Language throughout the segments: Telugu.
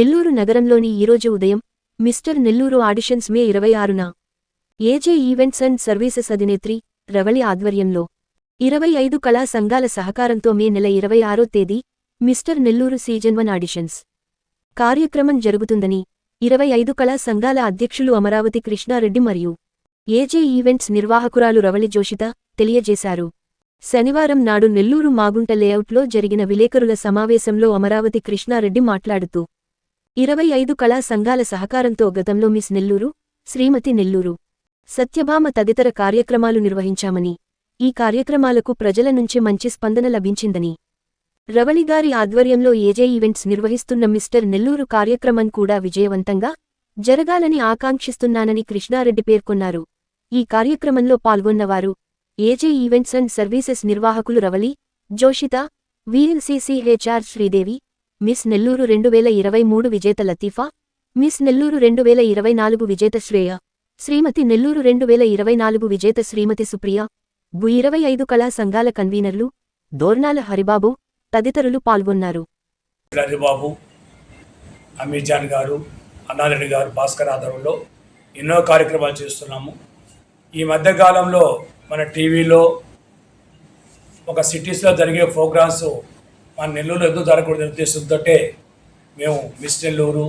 నెల్లూరు నగరంలోని ఈరోజు ఉదయం మిస్టర్ నెల్లూరు ఆడిషన్స్ మే ఇరవై ఆరున ఏజే ఈవెంట్స్ అండ్ సర్వీసెస్ అధినేత్రి రవళి ఆధ్వర్యంలో ఇరవై ఐదు కళా సంఘాల సహకారంతో మే నెల ఇరవై ఆరో తేదీ mister Nellore season one auditions కార్యక్రమం జరుగుతుందని ఇరవై ఐదు కళా సంఘాల అధ్యక్షులు అమరావతి కృష్ణారెడ్డి మరియు ఏజే ఈవెంట్స్ నిర్వాహకురాలు రవళి జోషిత తెలియజేశారు. శనివారం నాడు నెల్లూరు మాగుంట లేఅవుట్లో జరిగిన విలేకరుల సమావేశంలో అమరావతి కృష్ణారెడ్డి మాట్లాడుతూ ఇరవై ఐదు కళా సంఘాల సహకారంతో గతంలో మిస్ నెల్లూరు శ్రీమతి నెల్లూరు. సత్యభామ తదితర కార్యక్రమాలు నిర్వహించామని ఈ కార్యక్రమాలకు ప్రజల నుంచి మంచి స్పందన లభించిందని. రవళిగారి ఆధ్వర్యంలో ఏజే ఈవెంట్స్ నిర్వహిస్తున్న మిస్టర్ నెల్లూరు కార్యక్రమం కూడా విజయవంతంగా జరగాలని ఆకాంక్షిస్తున్నానని కృష్ణారెడ్డి పేర్కొన్నారు. ఈ కార్యక్రమంలో పాల్గొన్నవారు ఏజే ఈవెంట్స్ అండ్ సర్వీసెస్ నిర్వాహకులు Ravali Joshitha VLCC HR Sridevi miss Nellore రెండు వేల ఇరవై మూడు విజేత లతీఫా మిస్ నెల్లూరు రెండు వేల ఇరవై నాలుగు విజేత శ్రేయ శ్రీమతి నెల్లూరు రెండు వేల ఇరవై నాలుగు విజేత శ్రీమతి సుప్రియ గు ఇరవై ఐదు కళా సంఘాల కన్వీనర్లు దోర్నాల హరిబాబు తదితరులు పాల్గొన్నారు. హరిబాబు అమీర్జాన్ గారు అన్నారెడ్డి గారు భాస్కర్ ఆధ్వర్యంలో ఎన్నో కార్యక్రమాలు చేస్తున్నాము. ఈ మధ్యకాలంలో మన టీవీలో ఒక సిటీస్లో జరిగే ప్రోగ్రామ్స్ మా నెల్లూరులో ఎందుకు జరగకూడదు ఉద్దేశంతో మేము మిస్ నెల్లూరు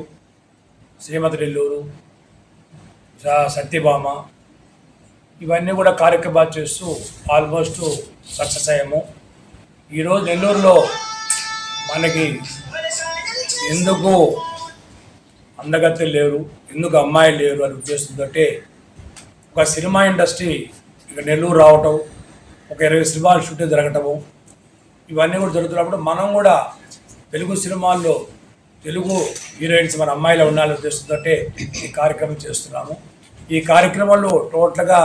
శ్రీమతి నెల్లూరు సత్యభామ ఇవన్నీ కూడా కార్యక్రమాలు చేస్తూ ఆల్మోస్ట్ సక్సెస్ అయ్యాము. ఈరోజు నెల్లూరులో మనకి ఎందుకు అందగత్తెలు లేరు ఎందుకు అమ్మాయిలు లేరు అని ఉద్దేశంతో ఒక సినిమా ఇండస్ట్రీ ఇక నెల్లూరు రావటం ఒక ఇరవై సినిమాలు షూటింగ్ జరగటము ఇవన్నీ కూడా జరుగుతున్నప్పుడు మనం కూడా తెలుగు సినిమాల్లో తెలుగు హీరోయిన్స్ మన అమ్మాయిలు ఉండాలని ఉద్దేశంతో ఈ కార్యక్రమం చేస్తున్నాము. ఈ కార్యక్రమంలో టోటల్గా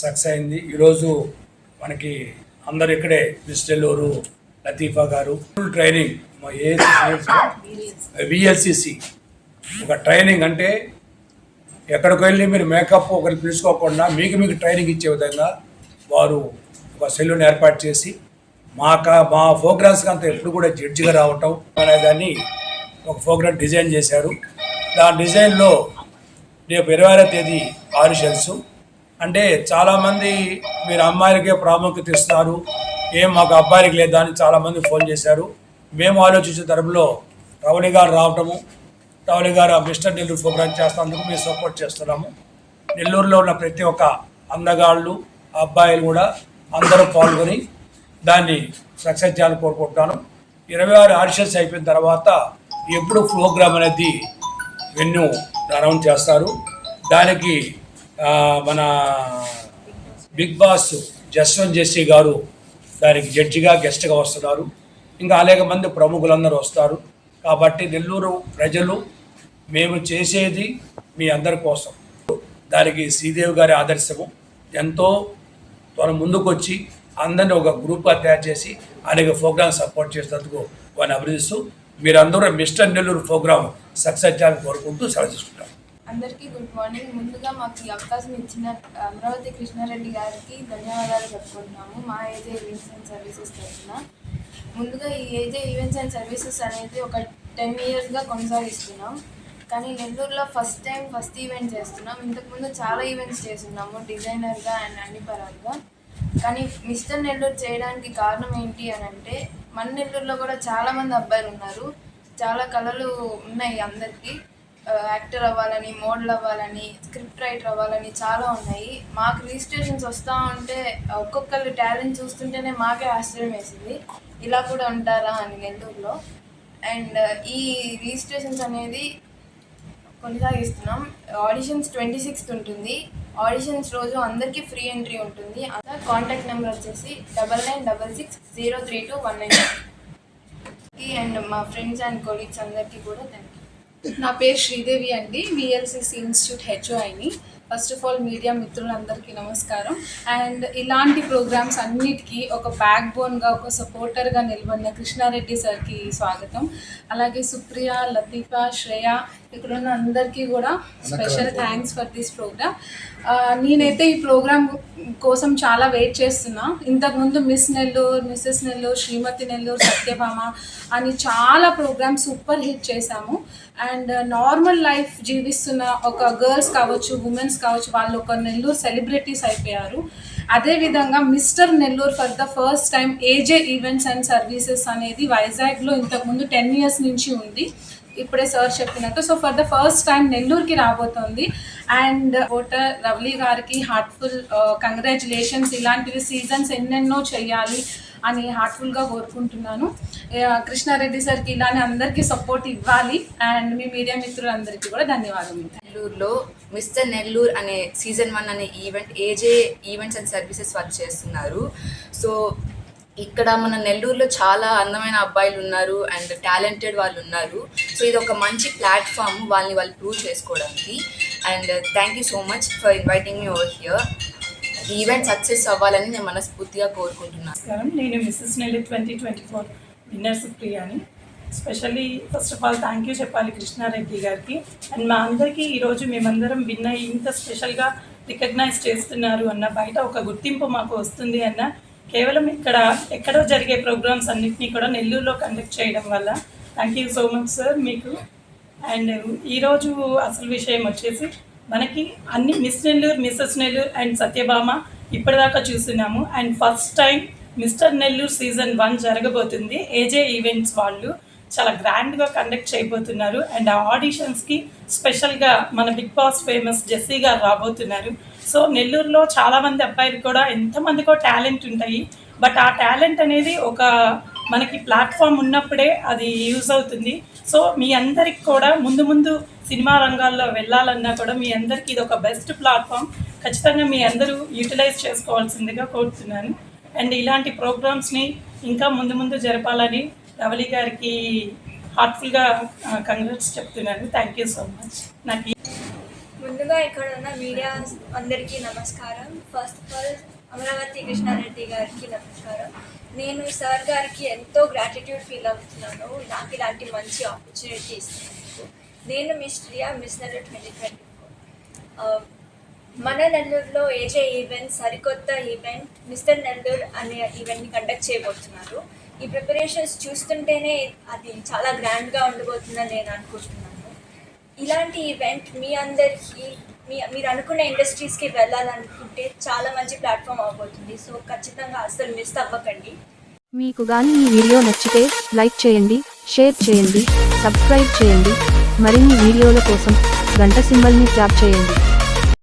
సక్సెస్ అయింది. ఈరోజు మనకి అందరు ఇక్కడే మిస్టెల్లూరు లతీఫా గారు. ఫుల్ ట్రైనింగ్ మా ఏ విఎల్సిసి. ఒక ట్రైనింగ్ అంటే ఎక్కడికి వెళ్ళి మీరు మేకప్ ఒకరిని పిలుచుకోకుండా మీకు మీకు ట్రైనింగ్ ఇచ్చే విధంగా వారు ఒక సెలూన్ ఏర్పాటు చేసి మా మా ప్రోగ్రామ్స్కి అంతా ఎప్పుడు కూడా జడ్జిగా రావటం అనేదాన్ని ఒక ప్రోగ్రామ్ డిజైన్ చేశారు. దాని డిజైన్లో రేపు ఇరవై ఆరో తేదీ ఆడిషన్స్ అంటే చాలామంది మీరు అమ్మాయిలకే ప్రాముఖ్యత ఇస్తారు ఏం మాకు అబ్బాయిలకి లేదా అని చాలామంది ఫోన్ చేశారు. మేము ఆలోచించిన తరపులో రవణి గారు రావటము రవణి గారు ఆ మిస్టర్ నెల్లూరు ప్రోగ్రామ్ చేస్తున్నందుకు మేము సపోర్ట్ చేస్తున్నాము. నెల్లూరులో ఉన్న ప్రతి ఒక్క అందగాళ్ళు అబ్బాయిలు కూడా అందరూ పాల్గొని దాన్ని సక్సెస్ చేయాలని కోరుకుంటున్నాను. ఇరవై ఆరు ఆడిషన్స్ అయిపోయిన తర్వాత ఎప్పుడు ప్రోగ్రామ్ అనేది వెన్యూ అనౌన్స్ చేస్తారు. దానికి మన బిగ్ బాస్ జస్వంత్ జెస్సీ గారు దానికి జడ్జిగా గెస్ట్గా వస్తున్నారు. ఇంకా అనేక మంది ప్రముఖులందరూ వస్తారు. కాబట్టి నెల్లూరు ప్రజలు మేము చేసేది మీ అందరి కోసం. దానికి శ్రీదేవి గారి ఆదర్శము. ఎంతో త్వర ముందుకొచ్చి అందరిని ఒక గ్రూప్గా తయారు చేసి అనేక ప్రోగ్రామ్ సపోర్ట్ చేసినందుకు వారిని అభినందిస్తూ మీరందరూ మిస్టర్ నెల్లూరు ప్రోగ్రామ్ సక్సెస్ చేయాలని కోరుకుంటూ సెలవు తీసుకుంటాం. అందరికీ గుడ్ మార్నింగ్ ముందుగా మాకు ఈ అవకాశం ఇచ్చిన అమరావతి కృష్ణారెడ్డి గారికి ధన్యవాదాలు చెప్పుకుంటున్నాము మా ఏజే ఈవెంట్స్ అండ్ సర్వీసెస్ తరఫున. ముందుగా ఈ ఏజే ఈవెంట్స్ అండ్ సర్వీసెస్ అనేది ఒక టెన్ ఇయర్స్గా కొనసాగిస్తున్నాం. కానీ నెల్లూరులో ఫస్ట్ టైం ఫస్ట్ ఈవెంట్ చేస్తున్నాం. ఇంతకుముందు చాలా ఈవెంట్స్ చేస్తున్నాము డిజైనర్గా అండ్ అన్ని పరంగా. కానీ మిస్టర్ నెల్లూరు చేయడానికి కారణం ఏంటి అని అంటే మన నెల్లూరులో కూడా చాలామంది అబ్బాయిలు ఉన్నారు. చాలా కళలు ఉన్నాయి అందరికీ. యాక్టర్ అవ్వాలని మోడల్ అవ్వాలని స్క్రిప్ట్ రైటర్ అవ్వాలని చాలా ఉన్నాయి. మాకు రిజిస్ట్రేషన్స్ వస్తూ ఉంటే ఒక్కొక్కరి టాలెంట్ చూస్తుంటేనే మాకే ఆశ్చర్యం వేసింది. ఇలా కూడా ఉంటారా అని నెల్లూరులో. అండ్ ఈ రిజిస్ట్రేషన్స్ అనేది కొనసాగిస్తున్నాం. ఆడిషన్స్ ట్వంటీ సిక్స్త్ ఉంటుంది. ఆడిషన్స్ రోజు అందరికీ ఫ్రీ ఎంట్రీ ఉంటుంది. అంతా కాంటాక్ట్ నెంబర్ వచ్చేసి double nine double six zero three two one nine. And మా ఫ్రెండ్స్ అండ్ కొలీగ్స్ అందరికీ కూడా థ్యాంక్ నా పేరు శ్రీదేవి అండి విఎల్సిసి ఇన్స్టిట్యూట్ హెచ్ఓఐని ఫస్ట్ ఆఫ్ ఆల్ మీడియా మిత్రులందరికీ నమస్కారం. అండ్ ఇలాంటి ప్రోగ్రామ్స్ అన్నిటికీ ఒక బ్యాక్ బోన్గా ఒక సపోర్టర్గా నిలబడిన కృష్ణారెడ్డి సార్కి స్వాగతం. అలాగే సుప్రియ లతీఫ శ్రేయ ఇక్కడ ఉన్న అందరికీ కూడా special thanks for this program నేనైతే ఈ ప్రోగ్రామ్ కోసం చాలా వెయిట్ చేస్తున్నా. ఇంతకుముందు మిస్ నెల్లూరు మిస్సెస్ నెల్లూరు శ్రీమతి నెల్లూరు సత్యభామ అని చాలా ప్రోగ్రామ్స్ సూపర్ హిట్ చేశాము. అండ్ uh, నార్మల్ లైఫ్ జీవిస్తున్న ఒక గర్ల్స్ కావచ్చు ఉమెన్స్ కావచ్చు వాళ్ళు ఒక నెల్లూరు సెలబ్రిటీస్ అయిపోయారు. అదేవిధంగా mister Nellore for the first time AJ events and services అనేది వైజాగ్లో ఇంతకుముందు టెన్ ఇయర్స్ నుంచి ఉంది. ఇప్పుడే సార్ చెప్పినట్టు. So for the first time నెల్లూరుకి రాబోతోంది. అండ్ ఓటర్ రవలి గారికి హార్ట్ఫుల్ కంగ్రాచులేషన్స్ uh, ఇలాంటివి సీజన్స్ ఎన్నెన్నో చేయాలి అని హార్ట్ఫుల్గా కోరుకుంటున్నాను. కృష్ణారెడ్డి సార్కి ఇలానే అందరికీ సపోర్ట్ ఇవ్వాలి. అండ్ మీ మీడియా మిత్రులందరికీ కూడా ధన్యవాదములు. నెల్లూరులో మిస్టర్ నెల్లూరు అనే సీజన్ వన్ అనే event AJ events and services వాళ్ళు చేస్తున్నారు. సో ఇక్కడ మన నెల్లూరులో చాలా అందమైన అబ్బాయిలు ఉన్నారు అండ్ టాలెంటెడ్ వాళ్ళు ఉన్నారు. సో ఇది ఒక మంచి ప్లాట్ఫామ్ వాళ్ళని వాళ్ళు ప్రూవ్ చేసుకోవడానికి. And thank you so much for inviting me over here. ఈ ఈవెంట్ సక్సెస్ అవ్వాలని నేను మనస్ఫూర్తిగా కోరుకుంటున్నాను నమస్కారం. నేను Mrs Nelli twenty twenty four winners ప్రియాని specially first of all thank you చెప్పాలి కృష్ణారెడ్డి గారికి. అండ్ మా అందరికీ ఈరోజు మేమందరం విన్ అయ్యి ఇంత స్పెషల్గా రికగ్నైజ్ చేస్తున్నారు అన్న బయట ఒక గుర్తింపు మాకు వస్తుంది అన్న కేవలం ఇక్కడ ఎక్కడో జరిగే ప్రోగ్రామ్స్ అన్నింటినీ కూడా నెల్లూరులో కండక్ట్ చేయడం వల్ల. Thank you so much sir మీకు. అండ్ ఈరోజు అసలు విషయం వచ్చేసి మనకి అన్ని miss Nellore Mrs Nellore and Satyabhama ఇప్పటిదాకా చూస్తున్నాము. And first time mister Nellore season one జరగబోతుంది. ఏజే ఈవెంట్స్ వాళ్ళు చాలా గ్రాండ్గా కండక్ట్ చేయబోతున్నారు. అండ్ ఆ ఆడిషన్స్కి స్పెషల్గా మన బిగ్ బాస్ ఫేమస్ జెస్సీ గారు రాబోతున్నారు. సో నెల్లూరులో చాలామంది అబ్బాయిలు కూడా ఎంతమందికో టాలెంట్ ఉంటాయి. బట్ ఆ టాలెంట్ అనేది ఒక మనకి ప్లాట్ఫామ్ ఉన్నప్పుడే అది యూజ్ అవుతుంది. సో మీ అందరికి కూడా ముందు ముందు సినిమా రంగాల్లో వెళ్ళాలన్నా కూడా మీ అందరికీ ఇది ఒక బెస్ట్ ప్లాట్ఫామ్. ఖచ్చితంగా మీ అందరూ యూటిలైజ్ చేసుకోవాల్సిందిగా కోరుతున్నాను. అండ్ ఇలాంటి ప్రోగ్రామ్స్ని ఇంకా ముందు ముందు జరపాలని రవళి గారికి హార్ట్ఫుల్గా కంగ్రాట్స్ చెప్తున్నాను. థ్యాంక్ యూ సో మచ్ నాకు ముందుగా ఇక్కడ ఉన్న మీడియా అందరికీ నమస్కారం. First of all Amaravati Krishnareddy గారికి నమస్కారం. నేను సార్ గారికి ఎంతో గ్రాటిట్యూడ్ ఫీల్ అవుతున్నాను. నాకు ఇలాంటి మంచి ఆపర్చునిటీ ఇస్తున్నందుకు నేను miss Riya miss Nellore twenty twenty four. Uh, మన నెల్లూరులో ఏజే ఈవెంట్ సరికొత్త ఈవెంట్ మిస్టర్ నెల్లూరు అనే ఈవెంట్ని కండక్ట్ చేయబోతున్నారు. ఈ ప్రిపరేషన్స్ చూస్తుంటేనే అది చాలా గ్రాండ్గా ఉండబోతుందని నేను అనుకుంటున్నాను. ఇలాంటి ఈవెంట్ మీ అందరికీ మీ మీరు అనుకున్న ఇండస్ట్రీస్కి వెళ్ళాలనుకుంటే చాలా మంచి ప్లాట్ఫామ్ అవబోతుంది. సో ఖచ్చితంగా అస్సలు మిస్ అవ్వకండి. మీకు కానీ ఈ వీడియో నచ్చితే లైక్ చేయండి షేర్ చేయండి సబ్స్క్రైబ్ చేయండి. మరిన్ని వీడియోల కోసం గంట సింబల్ని ట్యాప్ చేయండి.